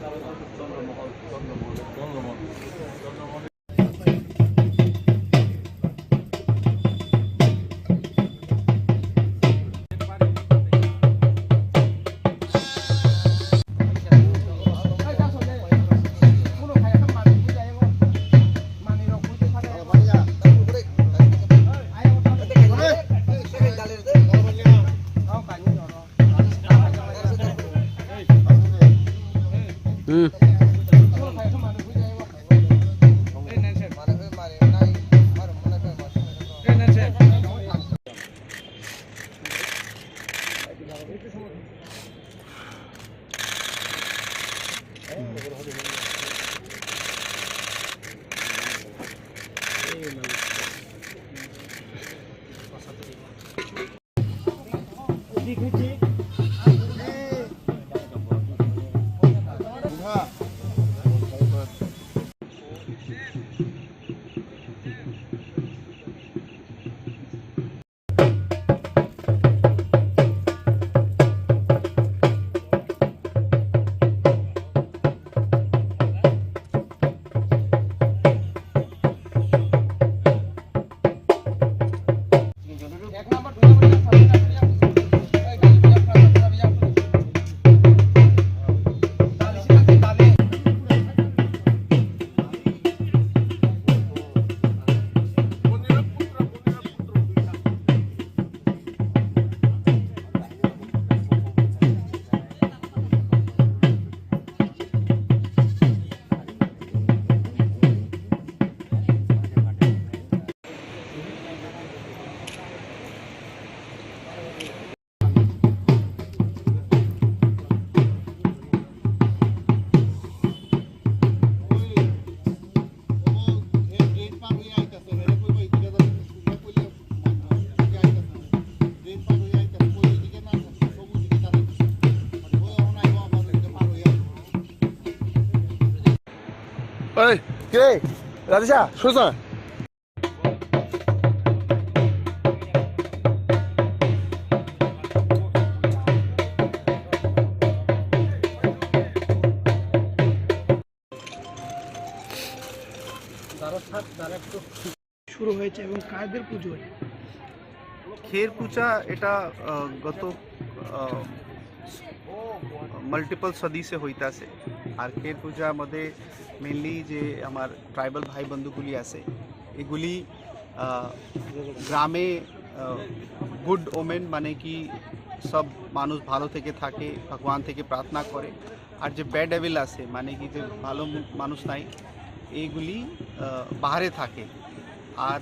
Chandramohan. Chandramohan. Chandramohan dignity ওই কে? শুরু হয়েছে এবং কাদের পুজো? খের পূজা এটা গত মাল্টিপল সদিসে হইতাছে আর असे পূজা पूजामध्ये মেনলি যে আমার ট্রাইবাল ভাই বন্ধুগুলি আছে এগুলি গ্রামে গুড ওমেন মানে কি সব মানুষ ভালো থেকে থাকে ভগবান থেকে প্রার্থনা করে আর যে ব্যাড অ্যাভেল আছে মানে কি যে ভালো মানুষ নাই এইগুলি বাইরে থাকে আর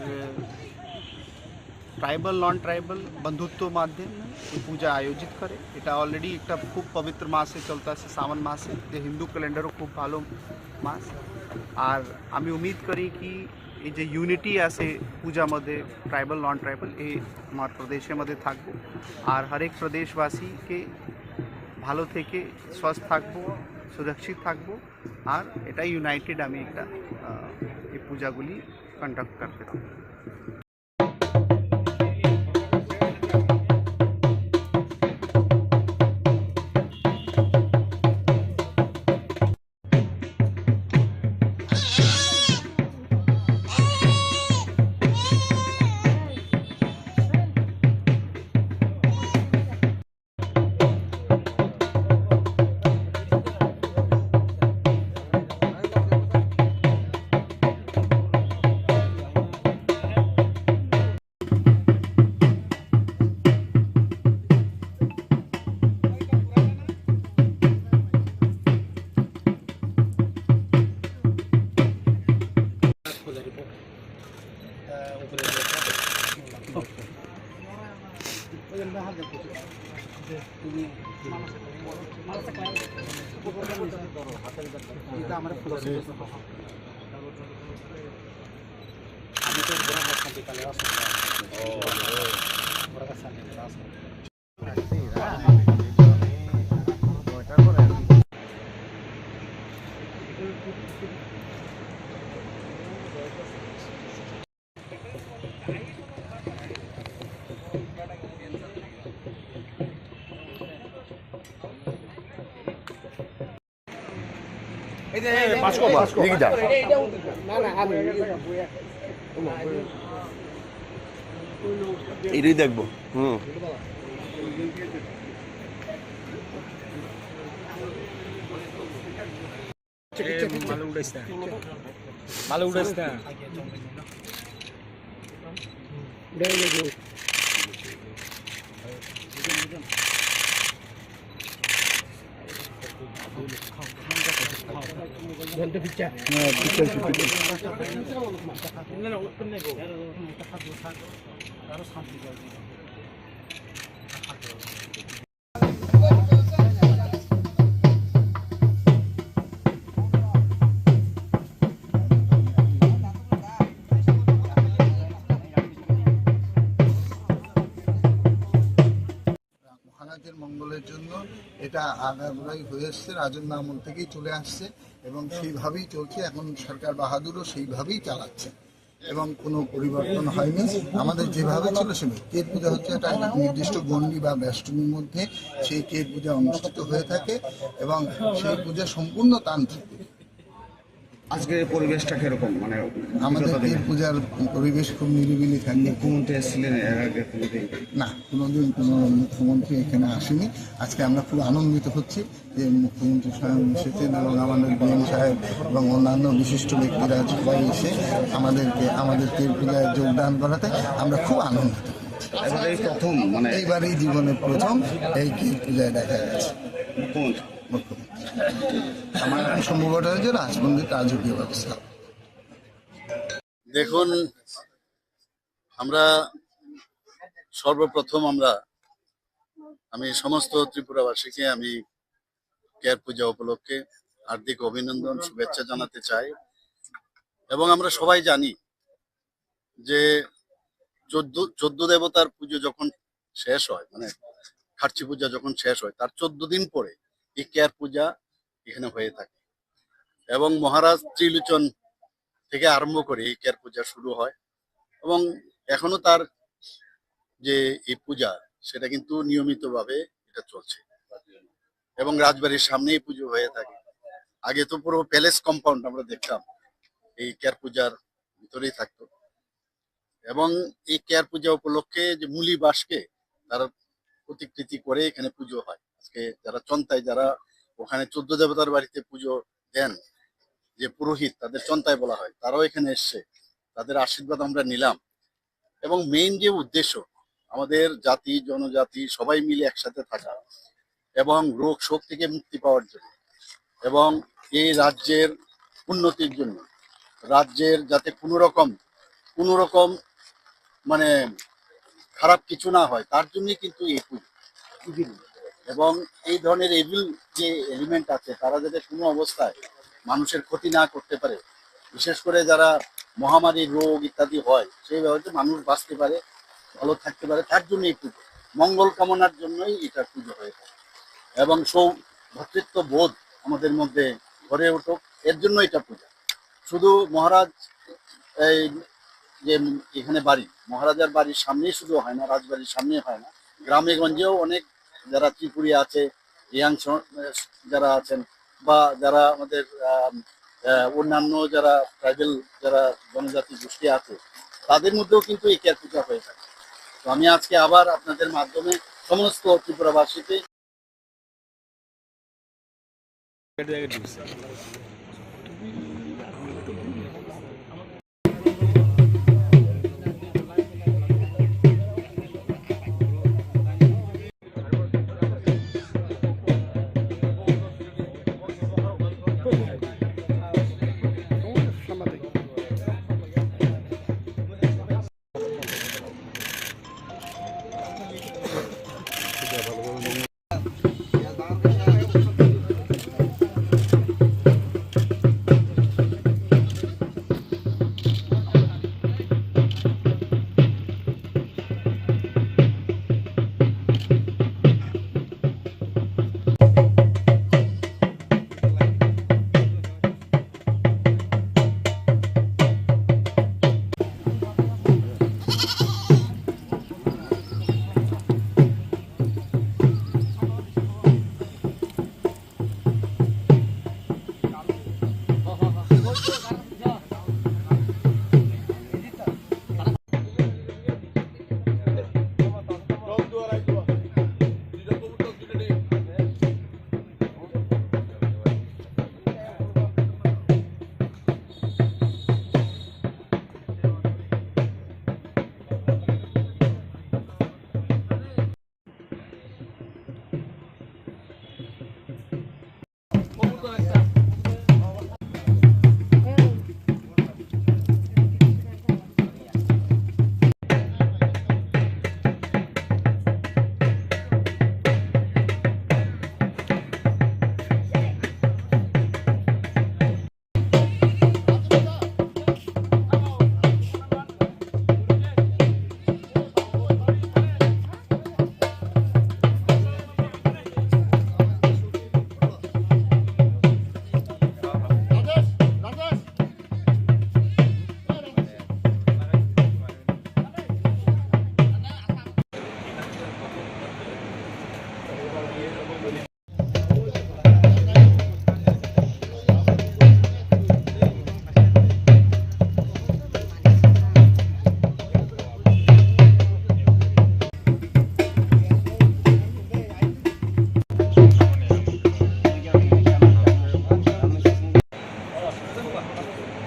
ट्राइबल नन ट्राइबल बंधुत्व माध्यम ये पूजा आयोजित करे। इटा ऑलरेडी एक खूब पवित्र मास है चलता से सावन मास है हिंदू कैलेंडरों खूब भलो मास। और हमें उम्मीद करी कि ये यूनिटी आसे पूजा मध्य ट्राइबल नन ट्राइबल ये हमारे प्रदेश मध्य थकब और हर एक प्रदेशवासी के भलो थे स्वस्थ थकब सुरक्षित थकब और यूनाइटेड एक पूजागुली कंडक्ट करते nosotros broncas capitaleras. Oh. Pasco, Pasco. এটাই দেখব হুম। মালু উড়াইছে মালু উড়াইছে না। এটা আগাগোড়াই হয়ে এসছে রাজন্য আমল থেকেই চলে আসছে এবং সেইভাবেই চলছে। এখন সরকার বাহাদুরও সেইভাবেই চালাচ্ছে এবং কোনো পরিবর্তন হয়নি। আমাদের যেভাবে ছিল সেভাবে। কেত পূজা হচ্ছে একটা নির্দিষ্ট গণ্ডি বা বেষ্টনীর মধ্যে সেই কেট পূজা অনুষ্ঠিত হয়ে থাকে এবং সেই পূজা সম্পূর্ণ তান্ত্রিক। আজকের পরিবেশটা কীরকম? মানে আমাদের বিগত পূজার পরিবেশ খুব নিরিবিলি থাকে। মুখ্যমন্ত্রী এসেছিলেন এর আগে কোনোদিন? না কোনোদিন কোনো মুখ্যমন্ত্রী এখানে আসেনি। আজকে আমরা খুব আনন্দিত হচ্ছি যে মুখ্যমন্ত্রী স্বয়ং এসেছেন এবং আমাদের বিএম সাহেব এবং অন্যান্য বিশিষ্ট ব্যক্তিরা সবাই এসে আমাদেরকে আমাদের তেল পূজায় যোগদান করাতে আমরা খুব আনন্দিত এবার এই প্রথম মানে এইবারই জীবনের প্রথম এই কেল পূজায় দেখা গেছে। মুখ্যমন্ত্রী? মুখ্যমন্ত্রী। আমার রাজকীয় ব্যবস্থা। দেখুন, আমরা সর্বপ্রথম আমরা, আমি সমস্ত ত্রিপুরাবাসীকে আমি কেয়ার পূজা উপলক্ষে হার্দিক অভিনন্দন, শুভেচ্ছা জানাতে চাই। এবং আমরা সবাই জানি যে চোদ্দ দেবতার পুজো যখন শেষ হয় মানে খার্চি পূজা যখন শেষ হয়, তার চোদ্দ দিন পরে এই কেয়ার পূজা এখানে হয়ে থাকে। এবং মহারাজ ত্রিলোচন থেকে আরম্ভ করে এই কেয়ার পূজা শুরু হয়। এবং এখনও তার যে এই পূজা, সেটা কিন্তু নিয়মিতভাবে এটা চলছে। এবং রাজবাড়ির সামনেই পুজো হয়ে থাকে। আগে তো পুরো প্যালেস কম্পাউন্ড আমরা দেখতাম, এই কেয়ার পূজার ভিতরেই থাকতো। এবং এই কেয়ার পূজা উপলক্ষে যে মুলি বাসকে তার প্রতিকৃতি করে এখানে পুজো হয়। আজকে যারা চন্তায়, যারা ওখানে চোদ্দ দেবতার বাড়িতে পুজো দেন যে পুরোহিত তাদের চন্তায় বলা হয়, তারাও এখানে এসছে। তাদের আশীর্বাদ আমরা নিলাম। এবং মেইন যে উদ্দেশ্য, আমাদের জাতি, জনজাতি সবাই মিলে একসাথে থাকা এবং রোগ শোক থেকে মুক্তি পাওয়ার জন্য এবং এই রাজ্যের উন্নতির জন্য। রাজ্যের যাতে কোনো রকম কোনো রকম মানে খারাপ কিছু না হয়, তার জন্যই কিন্তু এই পুজো। এবং এই ধরনের এভিল যে এলিমেন্ট আছে, তারা যাতে কোনো অবস্থায় মানুষের ক্ষতি না করতে পারে, বিশেষ করে যারা মহামারী রোগ ইত্যাদি হয়, সেই ব্যবহারে মানুষ বাঁচতে পারে, ভালো থাকতে পারে, তার জন্য এই পুজো। মঙ্গল কামনার জন্যই এটা পুজো হয়ে থাকে। এবং সৌ ভ্রাতৃত্ব বোধ আমাদের মধ্যে গড়ে উঠুক, এর জন্য এটা পূজা। শুধু মহারাজ এই যে এখানে বাড়ি, মহারাজার বাড়ির সামনেই শুধু হয় না, রাজবাড়ির সামনে হয় না, গ্রামে গঞ্জেও অনেক যারা ত্রিপুরি আছে, ইয়াং যারা আছেন, বা যারা আমাদের অন্যান্য যারা ট্রাইবেল যারা জনজাতি গোষ্ঠী আছে, তাদের মধ্যেও কিন্তু এই ক্যার পূজা হয়ে থাকে। তো আমি আজকে আবার আপনাদের মাধ্যমে সমস্ত ত্রিপুরাবাসীকে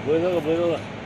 不用这个，不用这个。